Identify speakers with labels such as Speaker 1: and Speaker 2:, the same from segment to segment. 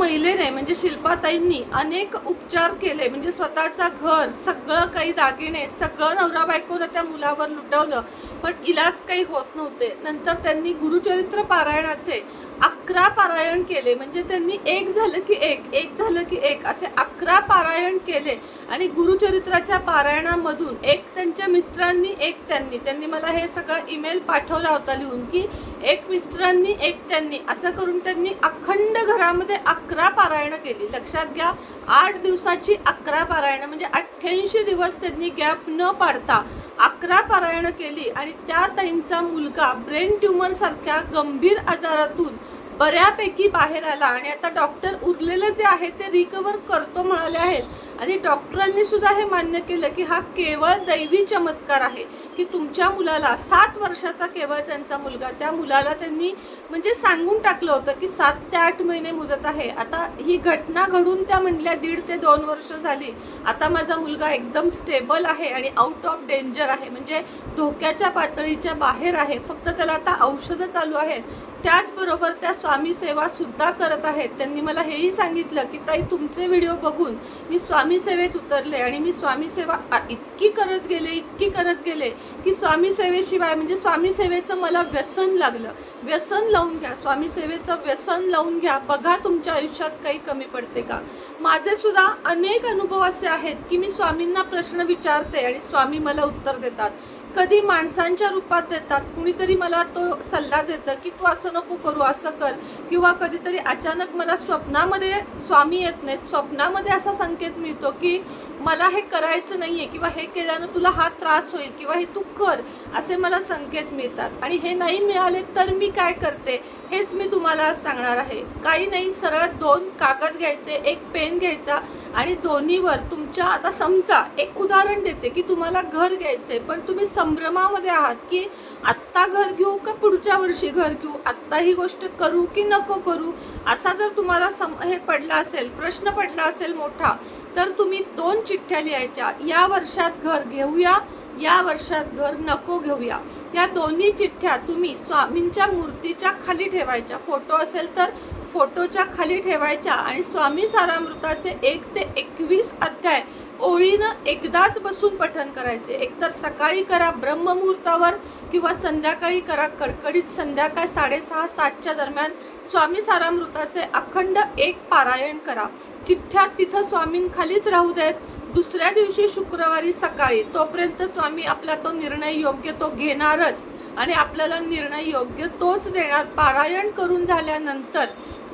Speaker 1: महिलेने म्हणजे शिल्पाताईंनी अनेक उपचार केले. म्हणजे स्वतःचा घर सगळं काही दागिने सगळं नवरा बायकोनं त्या मुलावर लुटवलं. पण इलाज काही होत नव्हते. नंतर त्यांनी गुरुचरित्र पारायणाचे अकरा पारायण केले. म्हणजे त्यांनी एक झालं की एक एक झालं की एक असे अकरा पारायण केले. आणि गुरुचरित्राच्या पारायणामधून एक त्यांच्या मिस्टरांनी एक त्यांनी. त्यांनी मला हे सगळं ईमेल पाठवला होता लिहून की एक मिस्टरांनी एक त्यांनी. असं करून त्यांनी अखंड घरामध्ये अकरा पारायणं केली. लक्षात घ्या आठ दिवसाची अकरा पारायणं. म्हणजे अठ्ठ्याऐंशी दिवस त्यांनी गॅप न पाडता अकरा पारायणं केली आणि त्या ताईंचा मुलगा ब्रेन ट्युमर सारख्या गंभीर आजारातून बऱ्यापैकी बाहेर आला. आणि आता डॉक्टर उरलेलं जे आहे ते रिकवर करतो म्हणाले आहेत. आणि डॉक्टरांनी सुद्धा हे मान्य केलं की हा केवळ दैवी चमत्कार आहे की तुमच्या मुलाला सात वर्षाचा केवळ त्यांचा मुलगा त्या मुलाला त्यांनी म्हणजे सांगून टाकलं होतं की सात ते आठ महिने मुदत आहे. आता ही घटना घडून त्या म्हणल्या दीड ते दोन वर्ष झाली. आता माझा मुलगा एकदम स्टेबल आहे आणि आउट ऑफ डेंजर आहे. म्हणजे धोक्याच्या पातळीच्या बाहेर आहे. फक्त त्याला आता औषधं चालू आहेत. त्याचबरोबर त्या स्वामी सेवा सुद्धा करत आहेत. त्यांनी मला हेही सांगितलं की ताई तुमचे व्हिडिओ बघून मी स्वामी सेवेत उतरले आणि मी स्वामी सेवा इतकी करत गेले इतकी करत गेले की स्वामी सेवेशिवाय म्हणजे स्वामी सेवेचं मला व्यसन लागलं. व्यसन लावून घ्या स्वामी सेवेचं व्यसन लावून घ्या. बघा तुमच्या आयुष्यात काही कमी पडते का? माझे सुद्धा अनेक अनुभव असे आहेत की मी स्वामींना प्रश्न विचारते आणि स्वामी मला उत्तर देतात. कधी माणसांच्या रूपात देतात कुणीतरी मला तो सल्ला देतं की तू असं नको करू असं कर. किंवा कधीतरी अचानक मला स्वप्नामध्ये स्वामी येत नाहीत. स्वप्नामध्ये असा संकेत मिळतो की मला हे करायचं नाही आहे किंवा हे केल्यानं तुला हा त्रास होईल किंवा हे तू कर असे मला संकेत मिळतात. आणि हे नाही मिळाले तर मी काय करते? हेच मी तुम्हाला सांगणार आहे. काही नाही सरळ दोन कागद घ्यायचे एक पेन घ्यायचा आणि दोन्हीवर तुमच्या आता समजा एक उदाहरण देते की तुम्हाला घर घ्यायचंय पण तुम्ही संभ्रमामध्ये आहात की आत्ता घर घेऊ का पुढच्या वर्षी घर घेऊ? आत्ता ही गोष्ट करू की नको करू? असा जर तुम्हाला सम हे पडला असेल प्रश्न पडला असेल मोठा तर तुम्ही दोन चिठ्ठ्या लिहायच्या. या वर्षात घर घेऊया या वर्षात घर नको घेऊया. या दोन्ही चिठ्ठ्या तुम्ही स्वामींच्या मूर्तीच्या खाली ठेवायच्या. फोटो असेल तर फोटोच्या खाली ठेवायच्या आणि स्वामी सारामृताचे एक ते एकवीस अध्याय ओळीनं एकदाच बसून पठण करायचे. एकतर सकाळी करा ब्रह्ममुहूर्तावर किंवा संध्याकाळी करा कडकडीत संध्याकाळ साडेसहा सातच्या दरम्यान स्वामी सारामृताचे अखंड एक पारायण करा. चिठ्ठ्या तिथं स्वामींखालीच राहू देत. दुसऱ्या दिवशी शुक्रवारी सकाळी तोपर्यंत स्वामी आपला तो निर्णय योग्य तो घेणारच. आणि आपल्याला निर्णय योग्य तोच देणार. पारायण करून झाल्यानंतर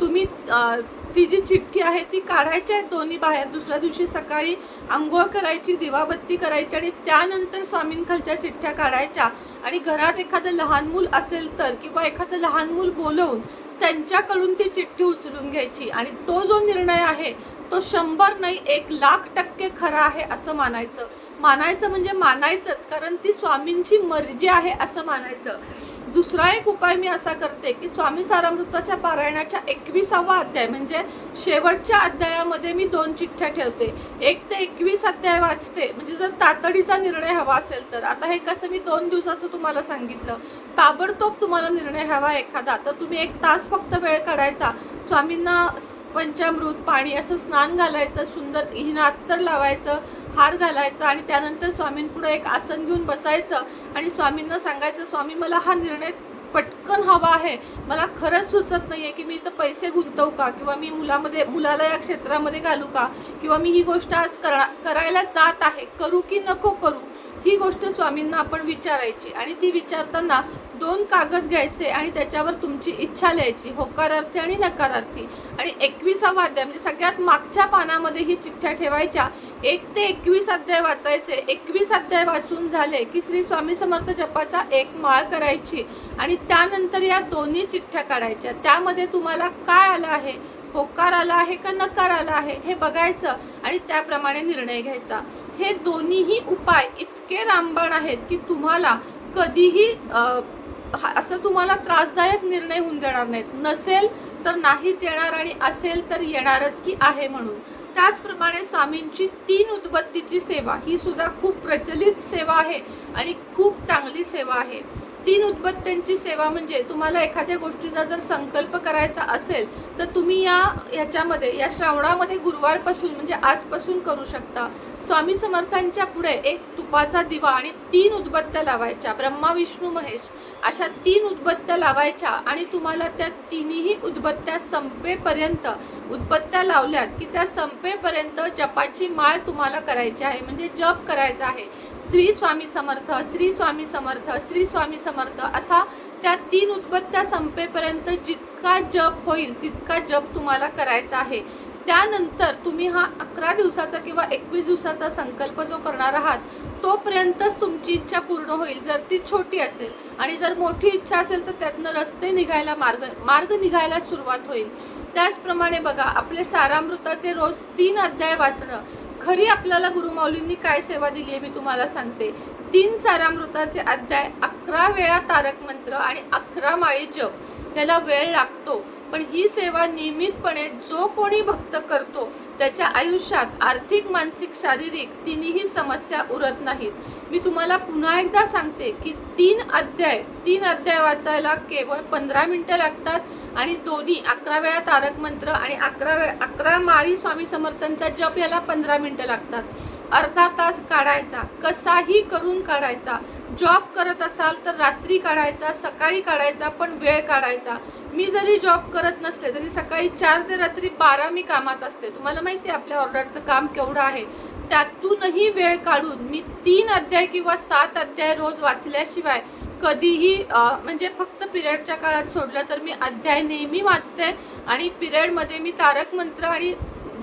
Speaker 1: तुम्ही ती जी चिठ्ठी आहे ती काढायची आहे दोन्ही बाहेर. दुसऱ्या दिवशी सकाळी आंघोळ करायची दिवाबत्ती करायची आणि त्यानंतर स्वामींखालच्या चिठ्ठ्या काढायच्या. आणि घरात एखादं लहान मूल असेल तर किंवा एखादं लहान मूल बोलवून त्यांच्याकडून ती चिठ्ठी उचलून घ्यायची. आणि तो जो निर्णय आहे तो शंभर नाही एक लाख टक्के खरा आहे असं मानायचं. मानायचं म्हणजे मानायचंच कारण ती स्वामींची मर्जी आहे असं मानायचं. दुसरा एक उपाय मी असा करते की स्वामी सारामृताच्या पारायणाच्या एकविसावा अध्याय म्हणजे शेवटच्या अध्यायामध्ये मी दोन चिठ्ठ्या ठेवते. एक ते एकवीस अध्याय वाचते म्हणजे जर तातडीचा निर्णय हवा असेल तर. आता हे कसं मी दोन दिवसाचं तुम्हाला सांगितलं. ताबडतोब तुम्हाला निर्णय हवा एखादा. तर तुम्ही एक तास फक्त वेळ काढायचा. स्वामींना पंचामृत पाणी असं स्नान घालायचं सुंदर हिनात्तर लावायचं हार घालायचा आणि त्यानंतर स्वामींपुढे एक आसन घेऊन बसायचं आणि स्वामींना सांगायचं स्वामी मला हा निर्णय पटकन हवा आहे. मला खरंच सुचत नाही आहे की मी इथं पैसे गुंतवू का किंवा मी मुलामध्ये मुलाला या क्षेत्रामध्ये घालू का किंवा मी ही गोष्ट आज करा करायला जात आहे. करू की नको करू? ही गोष्ट स्वामींना आपण विचारायची आणि ती विचारताना दोन कागद घ्यायचे आणि त्याच्यावर तुमची इच्छा लिहायची होकारार्थी आणि नकारार्थी. आणि एकविसावा अध्याय म्हणजे सगळ्यात मागच्या पानामध्ये ही चिठ्ठ्या ठेवायच्या. एक ते एकवीस अध्याय वाचायचे. एकवीस अध्याय वाचून झाले की श्री स्वामी समर्थ जपाचा एक माळ करायची आणि त्यानंतर या दोन्ही चिठ्ठ्या काढायच्या. त्यामध्ये तुम्हाला काय आलं आहे? होकार आला आहे का नकार आला आहे? हे बघायचं आणि त्याप्रमाणे निर्णय घ्यायचा. हे दोन्हीही उपाय इत इतके रामबाण आहेत की तुम्हाला कधीही हा- असं तुम्हाला त्रासदायक निर्णय होऊन देणार नाहीत. नसेल तर नाहीच येणार आणि असेल तर येणारच की आहे म्हणून. त्याचप्रमाणे स्वामींची तीन उदबत्तीची सेवा ही सुद्धा खूप प्रचलित सेवा आहे आणि खूप चांगली सेवा आहे. तीन उदबत्त्यांची सेवा म्हणजे तुम्हाला एखाद्या गोष्टीचा जर संकल्प करायचा असेल तर तुम्ही या ह्याच्यामध्ये या श्रावणामध्ये गुरुवारपासून म्हणजे आजपासून करू शकता. स्वामी समर्थांच्या पुढे एक तुपाचा दिवा आणि तीन उदबत्त्या लावायच्या. ब्रह्मा विष्णू महेश अशा तीन उदबत्त्या लावायच्या आणि तुम्हाला त्या तिन्ही उदबत्त्या संपेपर्यंत उदबत्त्या लावल्यात की त्या संपेपर्यंत जपाची माळ तुम्हाला करायची आहे. म्हणजे जप करायचा आहे. श्री स्वामी समर्थ श्री स्वामी समर्थ श्री स्वामी समर्थ असा त्या तीन उत्पत्त्या संपेपर्यंत जितका जप होईल तितका जप तुम्हाला करायचा आहे. त्यानंतर तुम्ही हा अकरा दिवसाचा किंवा एकवीस दिवसाचा संकल्प जो करणार आहात तोपर्यंतच तुमची इच्छा पूर्ण होईल. जर ती छोटी असेल आणि जर मोठी इच्छा असेल तर त्यातनं रस्ते निघायला मार्ग मार्ग निघायला सुरुवात होईल. त्याचप्रमाणे बघा आपले सारामृताचे रोज तीन अध्याय वाचणं खरी आपल्याला गुरुमाऊलींनी काय सेवा दिली आहे मी तुम्हाला सांगते. तीन सारामृताचे अध्याय अकरा वेळा तारक मंत्र आणि अकरा माळी जप. याला वेळ लागतो पण ही सेवा नियमितपणे जो कोणी भक्त करतो त्याच्या आयुष्यात आर्थिक मानसिक शारीरिक तिन्ही समस्या उरत नाहीत. मी तुम्हाला पुन्हा एकदा सांगते की तीन अध्याय तीन अध्याय वाचायला केवळ पंधरा मिनटं लागतात. आणि दोन्ही अकरा वेळा तारक मंत्र आणि अकरा वेळा अकरा माळी स्वामी समर्थांचा जप याला पंधरा मिनटं लागतात. अर्धा तास काढायचा कसाही करून काढायचा. जॉब करत असाल तर रात्री काढायचा सकाळी काढायचा पण वेळ काढायचा. मी जरी जॉब करत नसले तरी सकाळी चार ते रात्री बारा मी कामात असते. तुम्हाला माहिती आहे आपल्या ऑर्डरचं काम केवढं आहे. त्यातूनही वेळ काढून मी तीन अध्याय किंवा सात अध्याय रोज वाचल्याशिवाय कधीही म्हणजे फक्त पिरियडच्या काळात सोडलं तर मी अध्याय नेहमी वाचते आणि पिरियडमध्ये मी तारक मंत्र आणि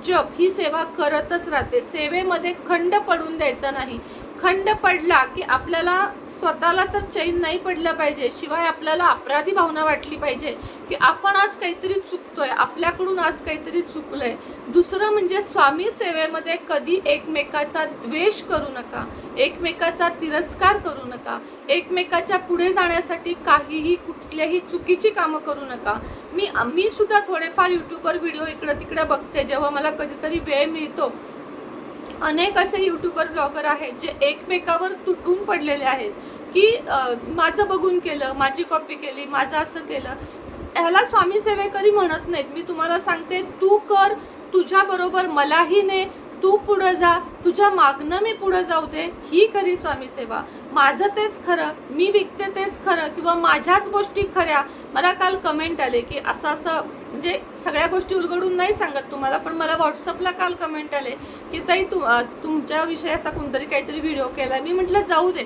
Speaker 1: जप ही सेवा करतच राहते. सेवेमध्ये खंड पडून द्यायचा नाही. खंड पडला की आपल्याला स्वतःला तर चैन नाही पडलं पाहिजे शिवाय आपल्याला अपराधी भावना वाटली पाहिजे की आपण आज काहीतरी चुकतोय आपल्याकडून आज काहीतरी चुकलंय. दुसरं म्हणजे स्वामी सेवेमध्ये कधी एकमेकाचा द्वेष करू नका एकमेकाचा तिरस्कार करू नका एकमेकाच्या पुढे जाण्यासाठी काहीही कुठल्याही चुकीची कामं करू नका. मी मी सुद्धा थोडेफार यूट्यूबवर व्हिडिओ इकडं तिकडे बघते जेव्हा मला कधीतरी वेळ मिळतो अनेक असे युट्यूबर ब्लॉगर आहेत जे एकमेकावर तुटून पडलेले आहेत की माझं बघून केलं माझी कॉपी केली माझं असं केलं. ह्याला स्वामी सेवेकरी म्हणत नाहीत. मी तुम्हाला सांगते तू कर तुझ्याबरोबर मलाही ने तू पुढं जा तुझ्या मागणं मी पुढं जाऊ दे ही खरी स्वामी सेवा. माझं तेच खरं मी विकते तेच खरं किंवा माझ्याच गोष्टी खऱ्या. मला काल कमेंट आले की असं असं म्हणजे सगळ्या गोष्टी उलगडून नाही सांगत तुम्हाला पण मला व्हॉट्सअपला काल कमेंट आले की ताई तू तुमच्या तुमच्याविषयी असा कोणतरी काहीतरी व्हिडिओ केला मी म्हटलं जाऊ दे.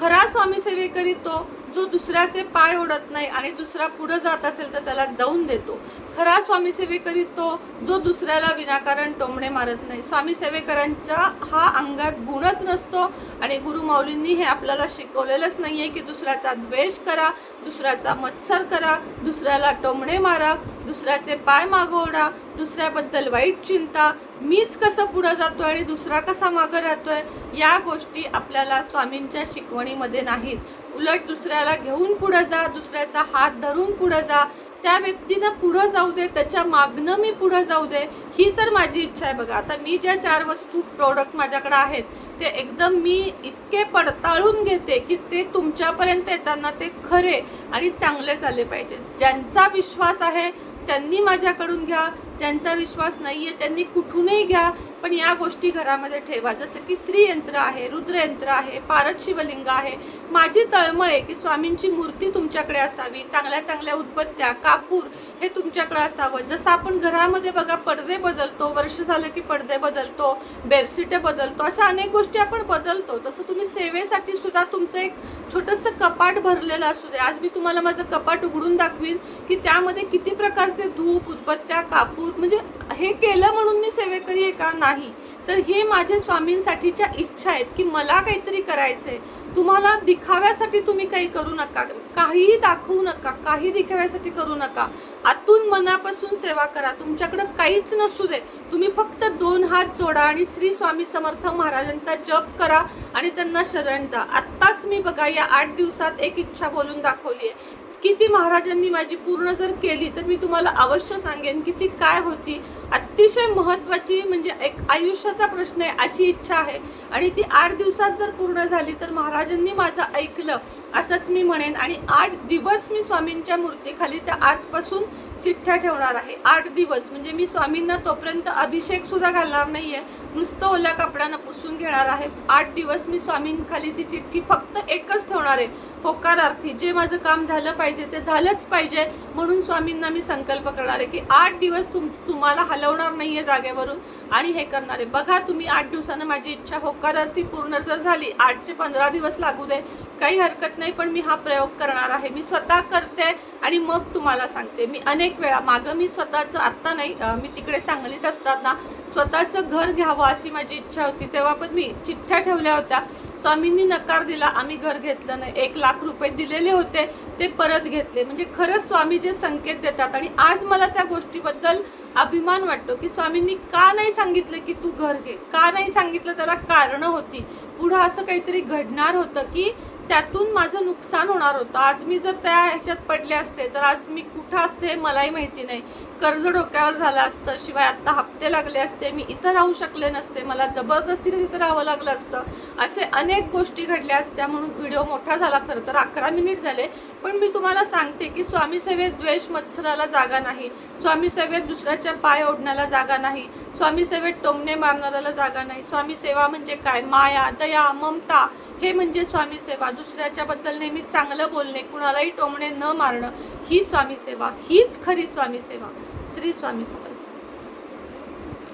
Speaker 1: खरा स्वामी सेवेकरी तो जो दुसऱ्याचे पाय ओढत नाही आणि दुसरा पुढे जात असेल तर त्याला जाऊन देतो. खरा स्वामी सेवेकरी तो जो दुसऱ्याला विनाकारण टोमणे मारत नाही. स्वामी सेवेकरांचा हा अंगात गुणच नसतो आणि गुरु माऊलींनी हे आपल्याला शिकवलेलंच नाहीये की दुसऱ्याचा द्वेष करा दुसऱ्याचा मत्सर करा दुसऱ्याला टोमणे मारा दुसऱ्याचे पाय मागोडा दुसऱ्याबद्दल वाईट चिंता. मीच कसं पुढं जातो आणि दुसरा कसा मागं राहतोय? या गोष्टी आपल्याला स्वामींच्या शिकवणीमध्ये नाहीत. उलट दुसऱ्याला घेऊन पुढं जा दुसऱ्याचा हात धरून पुढं जा. त्या व्यक्तीनं पुढं जाऊ दे त्याच्या मागणं मी पुढं जाऊ दे ही तर माझी इच्छा आहे बघा. आता मी ज्या चार वस्तू प्रोडक्ट माझ्याकडे आहेत ते एकदम मी इतके पडताळून घेते की ते तुमच्यापर्यंत येताना ते खरे आणि चांगले झाले पाहिजे. ज्यांचा विश्वास आहे त्यांनी माझ्याकडून घ्या ज्यांचा विश्वास नाही आहे त्यांनी कुठूनही घ्या. पण या गोष्टी घरामध्ये ठेवा जसं की श्रीयंत्र आहे रुद्रयंत्र आहे पारद शिवलिंग आहे. माझी तळमळे की स्वामींची मूर्ती तुमच्याकडे असावी चांगल्या चांगल्या उदबत्त्या कापूर हे तुमच्याकडे असावं. जसं आपण घरामध्ये बघा पडदे बदलतो वर्ष झालं की पडदे बदलतो बेडशीटे बदलतो अशा अनेक गोष्टी आपण बदलतो. तसं तुम्ही सेवेसाठी सुद्धा तुमचं एक छोटंसं कपाट भरलेलं असू दे. आज मी तुम्हाला माझं कपाट उघडून दाखवीन की त्यामध्ये किती प्रकारचे धूप उदबत्त्या कापूर म्हणजे हे केलं म्हणून मी सेवेकरी आहे का? नाही. तर हे माझ्या स्वामींसाठीच्या इच्छा आहेत की मला काहीतरी करायचंय. तुम्हाला दिखाव्यासाठी तुम्ही काही करू नका. काहीही दाखवू नका. काही दिखाव्यासाठी करू नका. आतून मनापासून सेवा करा. तुमच्याकडं काहीच नसू दे. तुम्ही फक्त दोन हात जोडा आणि श्री स्वामी समर्थ महाराजांचा जप करा आणि त्यांना शरण जा. आत्ताच मी बघा या आठ दिवसात एक इच्छा बोलून दाखवली आहे किती महाराजांनी माझी पूर्ण जर केली तर मी तुम्हाला अवश्य सांगेन की ती काय होती. अतिशय महत्वाची म्हणजे एक आयुष्याचा प्रश्न आहे अशी इच्छा आहे. आणि ती आठ दिवसात जर पूर्ण झाली तर महाराजांनी माझं ऐकलं असंच मी म्हणेन. आणि आठ दिवस मी स्वामींच्या मूर्तीखाली त्या आजपासून चिठ्ठ्या ठेवणार आहे. आठ दिवस. म्हणजे मी स्वामींना तोपर्यंत अभिषेक सुद्धा घालणार आहे नुसतं ओल्या कपड्यानं पुसून घेणार आहे. आठ दिवस मी स्वामींखाली ती चिठ्ठी फक्त एकच ठेवणार आहे. होकारार्थी जे माझं काम झालं पाहिजे ते झालंच पाहिजे. म्हणून स्वामींना मी संकल्प करणार आहे की आठ दिवस तुम तुम्हाला हलवणार नाही आहे जागेवरून. आणि हे करणार आहे. बघा तुम्ही आठ दिवसानं माझी इच्छा होकारार्थी पूर्ण जर झाली आठचे पंधरा दिवस लागू दे. काही हरकत नाही पण मी हा प्रयोग करणार आहे. मी स्वतः करते आणि मग तुम्हाला सांगते. मी अनेक वेळा मागं मी स्वतःचं आत्ता नाही मी तिकडे सांगलीत असताना स्वतःचं घर घ्यावं अशी माझी इच्छा होती. तेव्हा पण मी चिठ्ठ्या ठेवल्या होत्या. स्वामींनी नकार दिला. आम्ही घर घेतलं नाही. एक लाख रुपये दिलेले होते. ते परत घेतले. म्हणजे खरंच स्वामी जे संकेत देतात आणि आज मला त्या गोष्टीबद्दल अभिमान वाटतो की स्वामींनी का नाही सांगितलं की तू घर घे? का नाही सांगितलं? त्याला कारणं होती. पुढं असं काहीतरी घडणार होतं की त्यातून माझं नुकसान होणार होतं. आज मी जर त्या ह्याच्यात पडले असते तर आज मी कुठं असते हे मलाही माहिती नाही. कर्ज डोक्यावर झालं असतं शिवाय आत्ता हप्ते लागले असते मी इथं राहू शकले नसते मला जबरदस्तीने तिथं राहावं लागलं असतं. असे अनेक गोष्टी घडल्या असत्या म्हणून व्हिडिओ मोठा झाला खरं तर अकरा मिनिट झाले. पण मी तुम्हाला सांगते की स्वामीसेवेत द्वेष मत्सराला जागा नाही. स्वामी सेवेत दुसऱ्याच्या पाय ओढण्याला जागा नाही. स्वामीसेवेत टोमणे मारणाऱ्याला जागा नाही. स्वामी सेवा म्हणजे काय? माया दया ममता. हे म्हणजे स्वामी सेवा. दुसऱ्याच्या बद्दल नेहमी चांगलं बोलणे कुणालाही टोमणे न मारणं ही स्वामी सेवा. हीच खरी स्वामी सेवा. श्री स्वामी समर्थ.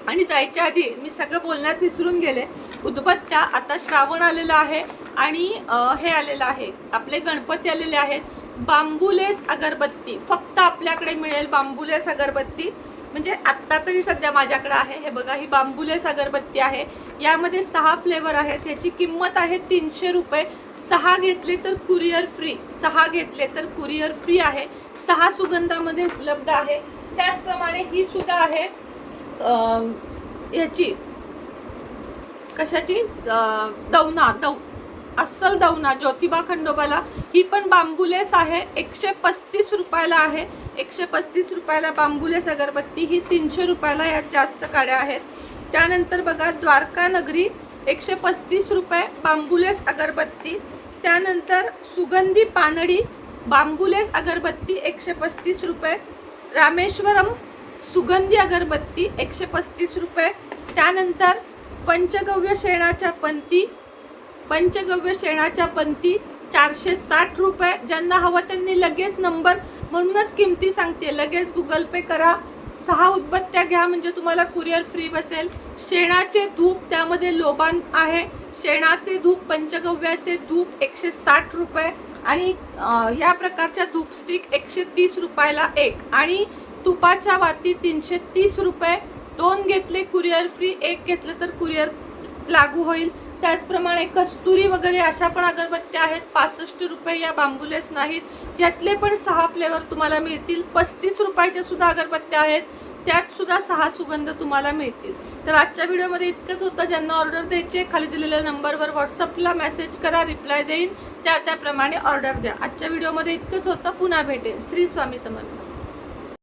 Speaker 1: आणि जायच्या आधी मी सगळं बोलण्यात विसरून गेले. उदबत्त्या आता श्रावण आलेला आहे आणि हे आलेलं आहे. आपले गणपती आलेले आहेत. बांबुलेस अगरबत्ती. फक्त आपल्याकडे मिळेल बांबुलेस अगरबत्ती. म्हणजे आत्ता तरी सध्या माझ्याकडे आहे. हे बघा ही बांबुलेस अगरबत्ती आहे. यामध्ये सहा फ्लेवर आहेत. याची किंमत आहे तीनशे रुपये. सहा घेतले तर कुरिअर फ्री. सहा घेतले तर कुरिअर फ्री आहे. सहा सुगंधामध्ये उपलब्ध आहे. त्याचप्रमाणे ही सुद्धा आहे. याची ह्याची कशाची? दौना दौ अस्सल दौना ज्योतिबा खंडोबाला. ही पण बांबुलेस आहे एकशे पस्तीस रुपयाला आहे. एकशे पस्तीस रुपयाला बांबुलेस अगरबत्ती ही तीनशे रुपयाला यात जास्त काड्या आहेत. त्यानंतर बघा द्वारका नगरी एकशे पस्तीस रुपये बांबुलेस अगरबत्ती. त्यानंतर सुगंधी पानडी बांबुलेस अगरबत्ती एकशे पस्तीस रुपये. रामेश्वरम सुगंधी अगरबत्ती एकशे पस्तीस रुपये. त्यानंतर पंचगव्य शेणाच्या पंती पंचगव्य शेणाच्या पंती चारशे साठ रुपये. ज्यांना हवं त्यांनी लगेच नंबर म्हणूनच किमती सांगते. लगेच गुगल पे करा. सहा उदबत्त्या घ्या म्हणजे तुम्हाला कुरिअर फ्री बसेल. शेणाचे धूप त्यामध्ये लोबान आहे. शेणाचे धूप पंचगव्याचे धूप एकशे साठ रुपये. आणि ह्या प्रकारच्या धूप स्टिक एकशे तीस रुपयाला एक. आणि तुपाच्या वाती तीनशे तीस रुपये. दोन घेतले कुरिअर फ्री एक घेतलं तर कुरिअर लागू होईल. त्याचप्रमाणे कस्तुरी वगैरे अशा पण अगरबत्त्या आहेत. पासष्ट रुपये या बांबुलेस नाहीत. यातले पण सहा फ्लेवर तुम्हाला मिळतील. पस्तीस रुपयाच्या सुद्धा अगरबत्त्या आहेत. त्यात सुद्धा सहा सुगंध तुम्हाला मिळतील. तर आजच्या व्हिडिओमध्ये इतकंच होतं. ज्यांना ऑर्डर द्यायची आहे, खाली दिलेल्या नंबरवर व्हॉट्सअपला मेसेज करा रिप्लाय देईन. त्या त्याप्रमाणे ऑर्डर द्या. आजच्या व्हिडिओमध्ये इतकंच होतं. पुन्हा भेटेल श्री स्वामी समर्थ.